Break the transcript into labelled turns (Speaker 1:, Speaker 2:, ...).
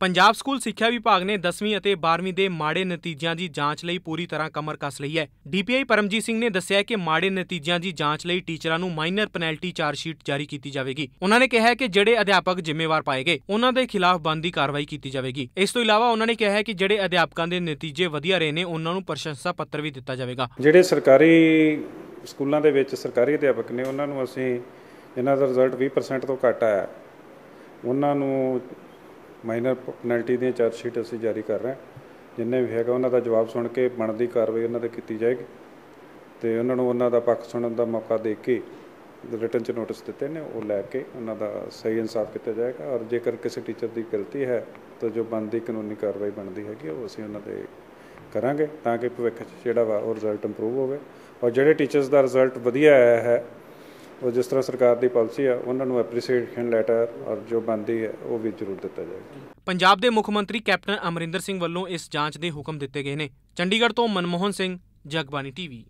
Speaker 1: Punjab school ਸਿੱਖਿਆ ਵਿਭਾਗ ਨੇ 10ਵੀਂ ਅਤੇ 12ਵੀਂ ਦੇ ਮਾੜੇ ਨਤੀਜਿਆਂ ਦੀ ਜਾਂਚ ਲਈ ਪੂਰੀ ਤਰ੍ਹਾਂ ਕਮਰ ਕੱਸ ਲਈ ਹੈ। ਡੀਪੀਆਈ ਪਰਮਜੀਤ ਸਿੰਘ ਨੇ ਦੱਸਿਆ ਕਿ ਮਾੜੇ ਨਤੀਜਿਆਂ ਦੀ ਜਾਂਚ ਲਈ ਟੀਚਰਾਂ ਨੂੰ ਮਾਈਨਰ ਪੈਨਲਟੀ ਚਾਰਜ ਸ਼ੀਟ ਜਾਰੀ ਕੀਤੀ ਜਾਵੇਗੀ। ਉਹਨਾਂ ਨੇ ਕਿਹਾ ਕਿ ਜਿਹੜੇ ਅਧਿਆਪਕ ਜ਼ਿੰਮੇਵਾਰ ਪਾਏ ਗਏ, ਉਹਨਾਂ ਦੇ ਖਿਲਾਫ ਬਣਦੀ ਕਾਰਵਾਈ ਕੀਤੀ ਜਾਵੇਗੀ। ਇਸ ਤੋਂ ਇਲਾਵਾ ਉਹਨਾਂ ਨੇ ਕਿਹਾ ਹੈ ਕਿ ਜਿਹੜੇ ਅਧਿਆਪਕਾਂ ਦੇ ਨਤੀਜੇ ਵਧੀਆ ਰਹੇ ਨੇ, ਉਹਨਾਂ ਨੂੰ ਪ੍ਰਸ਼ੰਸਾ ਪੱਤਰ ਵੀ ਦਿੱਤਾ ਜਾਵੇਗਾ।
Speaker 2: ਜਿਹੜੇ ਸਰਕਾਰੀ ਸਕੂਲਾਂ ਦੇ ਵਿੱਚ ਸਰਕਾਰੀ ਅਧਿਆਪਕ ਨੇ, ਉਹਨਾਂ ਨੂੰ ਅਸੀਂ ਇਹਨਾਂ ਦਾ ਰਿਜ਼ਲਟ 20% ਤੋਂ ਘੱਟ ਆਇਆ। ਉਹਨਾਂ ਨੂੰ ਮਾਈਨਰ ਪੈਨਲਟੀ ਦੀਆਂ ਚਾਰਜ ਸ਼ੀਟ ਅਸੀਂ ਜਾਰੀ ਕਰ ਰਹੇ ਹਾਂ। ਜਿੰਨੇ ਵੀ ਹੈਗਾ ਉਹਨਾਂ ਦਾ ਜਵਾਬ ਸੁਣ ਕੇ ਬਣਦੀ ਕਾਰਵਾਈ ਉਹਨਾਂ ਤੇ ਕੀਤੀ ਜਾਏਗੀ। ਤੇ ਉਹਨਾਂ ਨੂੰ ਉਹਨਾਂ ਦਾ ਪੱਖ ਸੁਣਨ ਦਾ ਮੌਕਾ ਦੇ ਕੇ ਰਿਟਰਨ ਚ ਨੋਟਿਸ ਦਿੱਤੇ ਨੇ, ਉਹ ਲੈ ਕੇ ਉਹਨਾਂ ਦਾ ਸਹੀ ਇਨਸਾਫ ਕੀਤਾ ਜਾਏਗਾ। ਔਰ ਜੇਕਰ ਕਿਸੇ ਟੀਚਰ ਦੀ ਗਲਤੀ ਹੈ, ਤਾਂ ਜੋ ਬਣਦੀ ਕਾਨੂੰਨੀ ਕਾਰਵਾਈ ਬਣਦੀ ਹੈਗੀ, ਉਹ ਅਸੀਂ ਉਹਨਾਂ ਦੇ ਕਰਾਂਗੇ ਤਾਂ ਕਿ ਭਵਿੱਖ 'ਚ ਜਿਹੜਾ ਵਾ ਉਹ ਰਿਜ਼ਲਟ ਇੰਪਰੂਵ ਹੋਵੇ। ਔਰ ਜਿਹੜੇ ਟੀਚਰਸ ਦਾ ਰਿਜ਼ਲਟ ਵਧੀਆ ਆਇਆ ਹੈ ਉਹ ਜਿਸ ਤਰ੍ਹਾਂ ਸਰਕਾਰ ਦੀ ਪਾਲਿਸੀ ਆ, ਉਹਨਾਂ ਨੂੰ ਐਪਰੀਸੀਏਸ਼ਨ ਲੈਟਰ ਔਰ ਜੋ ਬਣਦੀ ਹੈ, ਉਹ ਵੀ ਜ਼ਰੂਰ ਦਿੱਤਾ ਜਾਏਗਾ।
Speaker 1: ਪੰਜਾਬ ਦੇ ਮੁੱਖ ਮੰਤਰੀ ਕੈਪਟਨ ਅਮਰਿੰਦਰ ਸਿੰਘ ਵੱਲੋਂ ਇਸ ਜਾਂਚ ਦੇ ਹੁਕਮ ਦਿੱਤੇ ਗਏ ਨੇ। ਚੰਡੀਗੜ੍ਹ ਤੋਂ ਮਨਮੋਹਨ ਸਿੰਘ ਜਗਬਾਨੀ ਟੀਵੀ।